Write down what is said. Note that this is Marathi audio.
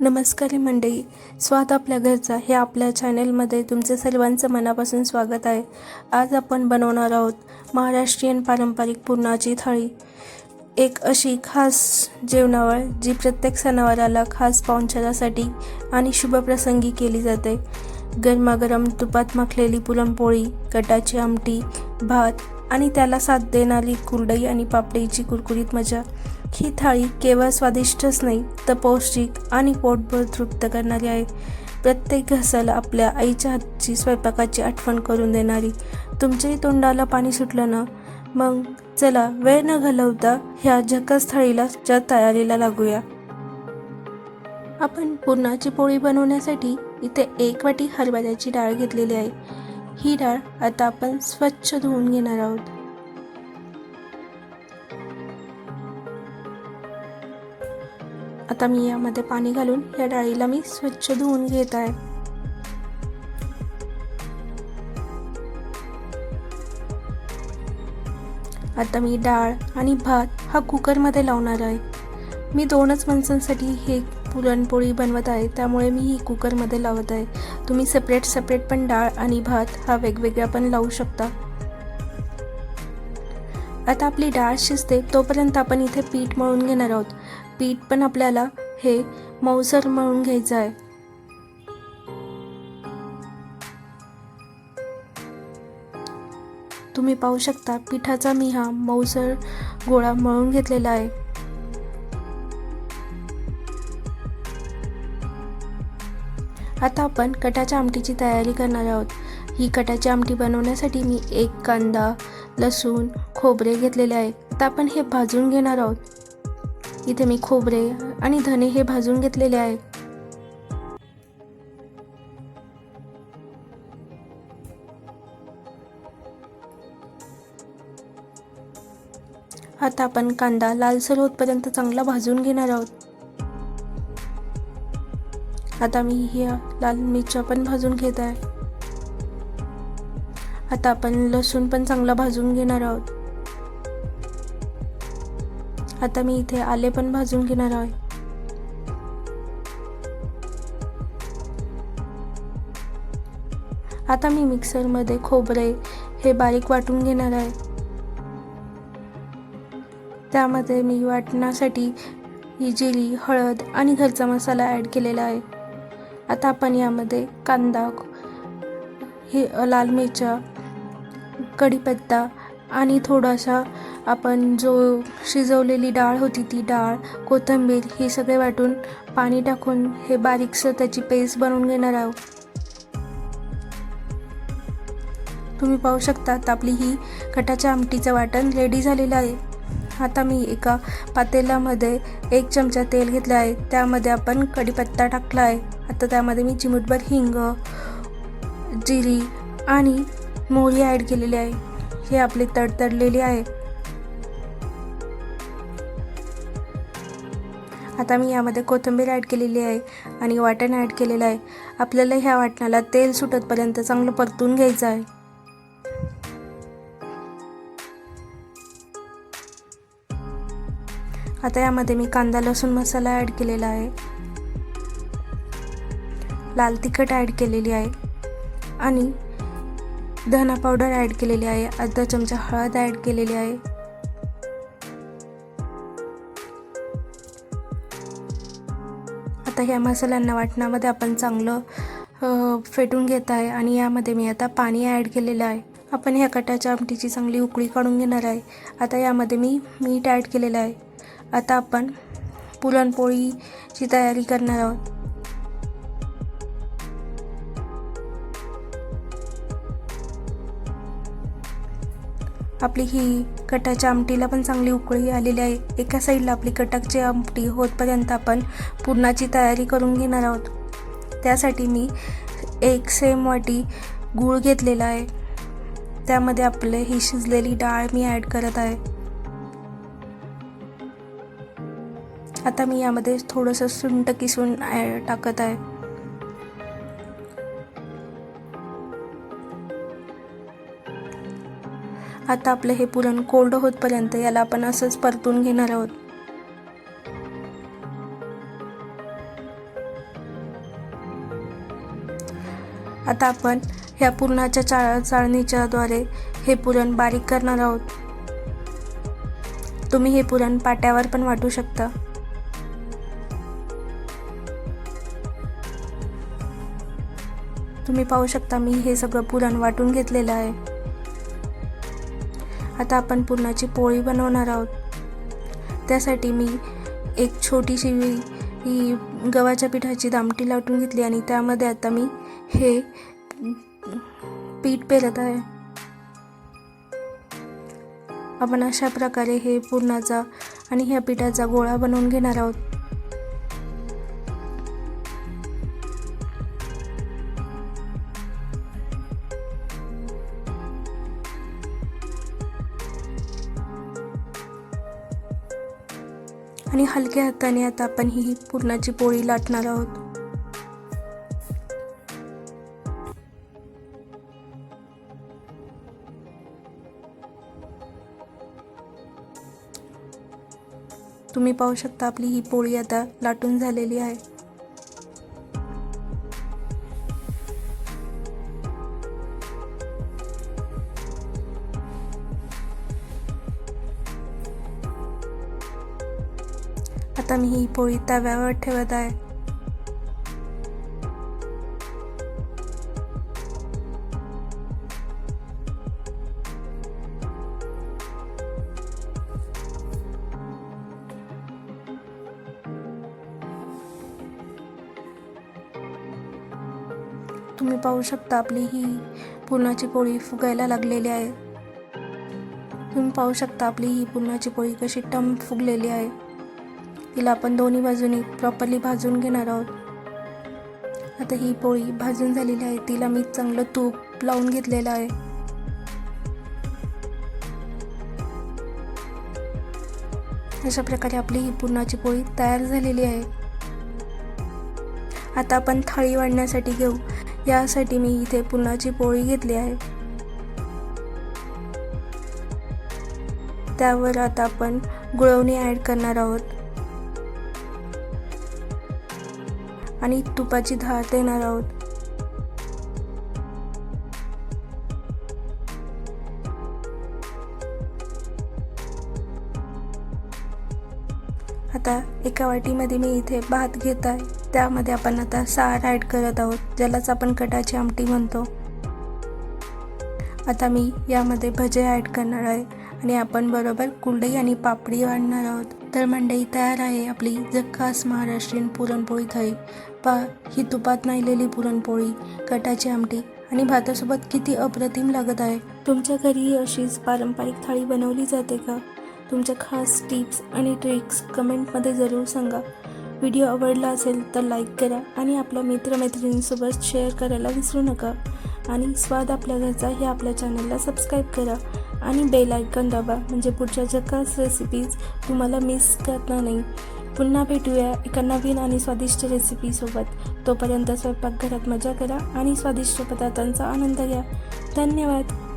नमस्कार मंडळी. स्वाद आपल्या घरचा हे आपल्या चॅनेलमध्ये तुमचे सर्वांचं मनापासून स्वागत आहे. आज आपण बनवणार आहोत महाराष्ट्रीयन पारंपरिक पुरणाची थाळी. एक अशी खास जेवणावळ जी प्रत्येक सणावाराला खास पाहुणचारासाठी आणि शुभप्रसंगी केली जाते. गरमागरम तुपात माखलेली पुरणपोळी कटाची आमटी भात आणि त्याला साथ देणारी कुरडई आणि पापडीची कुरकुरीत मजा. ही थाळी केवळ स्वादिष्टच नाही तर पौष्टिक आणि पोटभर तृप्त करणारी आहे. प्रत्येक घसाला आपल्या आईच्या हातची स्वयंपाकाची आठवण करून देणारी. तुमच्याही तोंडाला पाणी सुटलं ना? मग चला वेळ न घालवता ह्या झकास थाळीला च्या तयारीला लागूया. आपण पुरणाची पोळी बनवण्यासाठी इथे एक वाटी हरभऱ्याची डाळ घेतलेली आहे. ही डाळ आता आपण स्वच्छ धुवून घेणार आहोत. आता मी यामध्ये पाणी घालून या डाळीला मी स्वच्छ धुवून घेत आहे. आता मी डाळ आणि भात हा कुकरमध्ये लावणार आहे. मी दोनच माणसांसाठी हे पुरणपोळी बनवत आहे त्यामुळे मी ही कुकरमध्ये लावत आहे. तुम्ही सेपरेट सेपरेट पण डाळ आणि भात हा वेगवेगळा पण लावू शकता. आता आपली डाळ शिजते तोपर्यंत आपण इथे पीठ मळून घेणार आहोत. पीठ पण आपल्याला हे मऊसर मळून घ्यायचं आहे. तुम्ही पाहू शकता पिठाचा मी हा मऊसर गोळा मळून घेतलेला आहे. आता आपण कटाच्या आमटीची तयारी करणार आहोत. ही कटाची आमटी बनवण्यासाठी मी एक कांदा लसूण खोबरे घेतलेले आहे आता आपण हे भाजून घेणार आहोत. इथे मी खोबरे आणि धने हे भाजून घेतलेले आहे. आता आपण कांदा लालसर होतपर्यंत चांगला भाजून घेणार आहोत. आता मी ही लाल मिरच्या पण भाजून घेत आहे. आता आपण लसूण पण चांगला भाजून घेणार आहोत. आता मी इथे आले पण भाजून घेणार आहे. आता मी मिक्सरमध्ये खोबरे हे बारीक वाटून घेणार आहे. त्यामध्ये मी वाटण्यासाठी ही जिरी हळद आणि घरचा मसाला ॲड केलेला आहे. आता आपण यामध्ये कांदा हे लाल मिरच्या कढीपत्ता आणि थोडासा आपण जो शिजवलेली डाळ होती ती डाळ कोथिंबीर हे सगळे वाटून पाणी टाकून हे बारीकसं त्याची पेस्ट बनवून घेणार आहोत. तुम्ही पाहू शकता आपली ही कटाच्या आमटीचं वाटण रेडी झालेलं आहे. आता मी एका पातेल्यामध्ये एक चमचा तेल घेतलं आहे. त्यामध्ये आपण कढीपत्ता टाकला आहे. आता त्यामध्ये मी चिमूटभर हिंग जिरी आणि मोहरी ॲड केलेली आहे. हे आपली तडतडलेली आहे. आता मी यामध्ये कोथिंबीर ॲड केलेली आहे आणि वाटण ॲड केलेलं आहे. आपल्याला ह्या वाटणाला तेल सुटतपर्यंत चांगलं परतून घ्यायचं आहे. आता यामध्ये मी कांदा लसूण मसाला ॲड केलेला आहे. लाल तिखट ॲड केलेली आहे. आणि धना पावडर ॲड केलेली आहे अर्धा चमचा हळद ॲड केलेली आहे. आता ह्या मसाल्यांना वाटणामध्ये आपण चांगलं फेटून घेत आहे आणि यामध्ये मी आता पाणी ॲड केलेलं आहे. आपण ह्या कटाच्या आमटीची चांगली उकळी काढून घेणार आहे. आता यामध्ये मी मीठ ॲड केलेलं आहे. आता आपण पुरणपोळीची तयारी करणार आहोत. आपली ही कटाच्या आमटीला पण चांगली उकळी आलेली आहे. एका साईडला आपली कटाची आमटी होतपर्यंत आपण पुरणाची तयारी करून घेणार आहोत. त्यासाठी मी एक सेम वाटी गूळ घेतलेला आहे. त्यामध्ये आपले ही शिजलेली डाळ मी ॲड करत आहे. आता मी यामध्ये थोडंसं सुंट किसून टाकत आहे. आता आपलं हे पुरण कोरडं होतपर्यंत याला आपण असंच परतून घेणार आहोत. आता आपण ह्या पुरणाच्या चाळणीच्या द्वारे हे पुरण बारीक करणार आहोत. तुम्ही हे पुरण पाट्यावर पण वाटू शकता. तुम्ही पाहू शकता मी हे सगळं पुरण वाटून घेतलेलं आहे. आता आपण पुरणाची पोळी बनवणार आहोत. त्यासाठी मी एक छोटीशी ही गव्हाच्या पिठाची दामटी लाटून घेतली आणि त्यामध्ये आता मी हे पीठ पेरत आहे. आपण अशा प्रकारे हे पुरणाचा आणि ह्या पिठाचा गोळा बनवून घेणार आहोत. आणि हलक्या हाताने आता आपण ही पुरणाची पोळी लाटणार आहोत. तुम्ही पाहू शकता आपली ही पोळी आता लाटून झालेली आहे. आता मी ही पोळी तव्यावर ठेवत आहे. तुम्ही पाहू शकता आपली ही पुरणाची पोळी फुगायला लागलेली आहे. तुम्ही पाहू शकता आपली ही पुरणाची पोळी कशी टम फुगलेली आहे. तिला आपण दोन्ही बाजूनी प्रॉपरली भाजून घेणार आहोत. आता ही पोळी भाजून झालेली आहे. तिला मी चांगलं तूप लावून घेतलेलं आहे. अशा प्रकारे आपली ही पुरणाची पोळी तयार झालेली आहे. आता आपण थाळी वाढण्यासाठी घेऊ. यासाठी मी इथे पुरणाची पोळी घेतली आहे. त्यावर आता आपण गुळवणी ॲड करणार आहोत. आणि तुपाची धार देणार आहोत. आता एका वाटीमध्ये मी इथे भात घेत आहे. त्यामध्ये आपण आता सार ॲड करत आहोत ज्यालाच आपण कटाची आमटी म्हणतो. आता मी यामध्ये भजे ॲड करणार आहे आणि आपण बरोबर कुंडई आणि पापडी वाढणार आहोत. तर मंडई तयार आहे. आपली जक्कास महाराष्ट्रीयन पुरणपोळी थाळी. पा ही तुपात नाहीलेली पुरणपोळी कटाची आमटी आणि भातासोबत किती अप्रतिम लागत आहे. तुमच्या घरीही अशीच पारंपरिक थाळी बनवली जाते का? तुमच्या खास टिप्स आणि ट्रिक्स कमेंटमध्ये जरूर सांगा. व्हिडिओ आवडला असेल तर लाईक करा आणि आपल्या मित्रमैत्रिणींसोबत शेअर करायला विसरू नका. आणि स्वाद आपल्या घरचा हे आपल्या चॅनलला सबस्क्राईब करा. आणि बेल आयकन दाबा. म्हणजे पुढच्या जकास रेसिपीज तुम्हाला मिस करणार नाही. पुन्हा भेटूया एका नवीन आणि स्वादिष्ट रेसिपीसोबत तोपर्यंत स्वयंपाकघरात मजा करा आणि स्वादिष्ट पदार्थांचा आनंद घ्या. धन्यवाद.